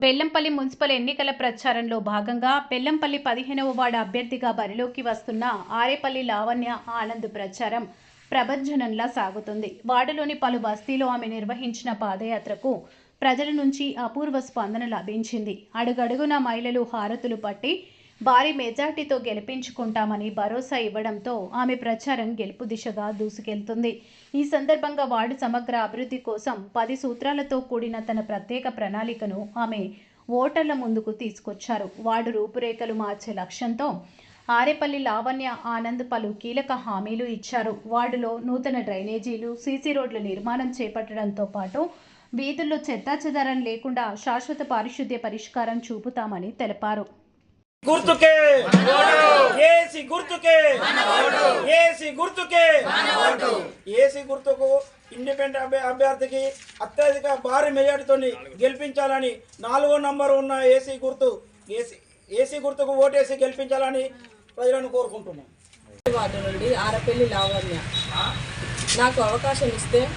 Bellampalli municipal ఎన్నికల ప్రచారంలో భాగంగా బెల్లంపల్లి పదిహేనవ వార్డు అభ్యర్థిగా బరిలోకి వస్తున్న ఆరేపల్లి లావణ్య ఆనంద్ ప్రచారం ప్రభంజనంలా సాగుతుంది. వార్డులోని పలు బస్తీలో ఆమె నిర్వహించిన పాదయాత్రకు ప్రజల నుంచి అపూర్వ స్పందన లభించింది. అడుగడుగున మహిళలు హారతులు పట్టి భారీ మెజార్టీతో గెలిపించుకుంటామని భరోసా ఇవ్వడంతో ఆమె ప్రచారం గెలుపు దిశగా దూసుకెళ్తుంది. ఈ సందర్భంగా వార్డు సమగ్ర అభివృద్ధి కోసం పది సూత్రాలతో కూడిన తన ప్రత్యేక ప్రణాళికను ఆమె ఓటర్ల ముందుకు తీసుకొచ్చారు. వార్డు రూపురేఖలు మార్చే లక్ష్యంతో ఆరేపల్లి లావణ్య ఆనంద్ పలు కీలక హామీలు ఇచ్చారు. వార్డులో నూతన డ్రైనేజీలు సీసీ రోడ్ల నిర్మాణం చేపట్టడంతో పాటు వీధుల్లో చెత్తాచెదారం లేకుండా శాశ్వత పారిశుద్ధ్య పరిష్కారం చూపుతామని తెలిపారు. గుర్తుకే. ఏసి గుర్తుకే. ఏసి గుర్తుకే. ఏసి గుర్తుకు ఇండిపెండెంట్ అభ్య- అభ్యర్థికి అత్యధిక భారీ మెజార్టీతో గెలిపించాలని నాలుగో నంబర్ ఉన్న ఏసీ గుర్తు ఏసీ ఏసీ గుర్తుకు ఓటేసి గెలిపించాలని ప్రజలను కోరుకుంటున్నాం. వార్డు నుండి ఆరపల్లి లావణ్య. నాకు అవకాశం ఇస్తే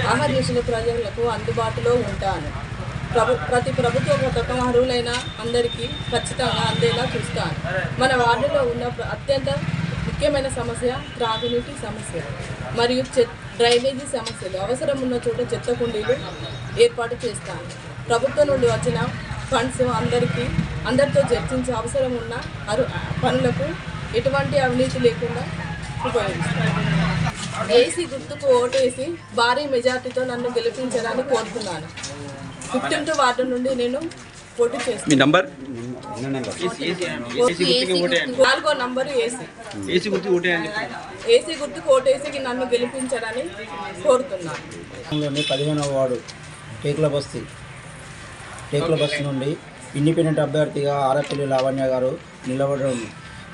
ఆహర్నిశల ప్రజలకు అందుబాటులో ఉంటాను. ప్రభు ప్రతి ప్రభుత్వ పథకం అర్హులైన అందరికీ ఖచ్చితంగా అందేలా చూస్తాను మన వార్డులో ఉన్న అత్యంత ముఖ్యమైన సమస్య త్రాగునీటి సమస్య మరియు చె డ్రైనేజీ సమస్యలు. అవసరం ఉన్న చోట చెత్త కుండీలు ఏర్పాటు చేస్తాను ప్రభుత్వం నుండి వచ్చిన ఫండ్స్ అందరికీ అందరితో చర్చించి అవసరం ఉన్న అరు పనులకు ఎటువంటి అవినీతి లేకుండా ఉపయోగిస్తాను ఏసీ గుర్తుకు ఓటేసి భారీ మెజార్టీతో నన్ను గెలిపించడానికి కోరుతున్నాను. ఫిఫ్టీన్త్ వార్డు నుండి నేను పోటీ చేస్తాను. మీ నంబర్? నాలుగో నంబరు ఏసీ. ఏసీ గుర్తు ఏసీ గుర్తుకు ఓటేసి నన్ను గెలిపించడానికి కోరుతున్నాను. పదిహేనవ వార్డు టేకుల బస్తీ. టేకుల బస్తీ నుండి ఇండిపెండెంట్ అభ్యర్థిగా ఆరపల్లి లావణ్య గారు నిలబడడం.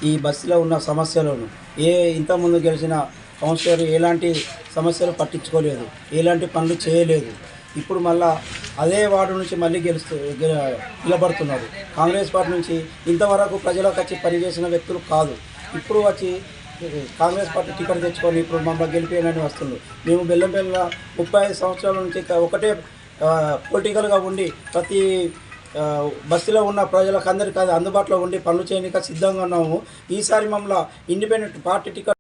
ఈ బస్సులో ఉన్న సమస్యలను ఏ ఇంతకుముందు గెలిచిన కౌన్సిలర్ ఎలాంటి సమస్యలు పట్టించుకోలేదు ఎలాంటి పనులు చేయలేదు. ఇప్పుడు మళ్ళా అదే వార్డు నుంచి మళ్ళీ గెలుస్తూ గె- నిలబడుతున్నారు. కాంగ్రెస్ పార్టీ నుంచి ఇంతవరకు ప్రజలకు వచ్చి పనిచేసిన వ్యక్తులు కాదు. ఇప్పుడు వచ్చి కాంగ్రెస్ పార్టీ టికెట్ తెచ్చుకొని ఇప్పుడు మమ్మల్ని గెలిపేయనని వస్తున్నారు మేము బెల్లంపల్లి ముప్పై ఐదు సంవత్సరాల నుంచి ఒకటే పొలిటికల్గా ఉండి ప్రతి బస్సులో ఉన్న ప్రజలకు అందరికీ అది అందుబాటులో ఉండి పనులు చేయడానికి సిద్ధంగా ఉన్నాము. ఈసారి మమ్మల్ని ఇండిపెండెంట్ పార్టీ టికెట్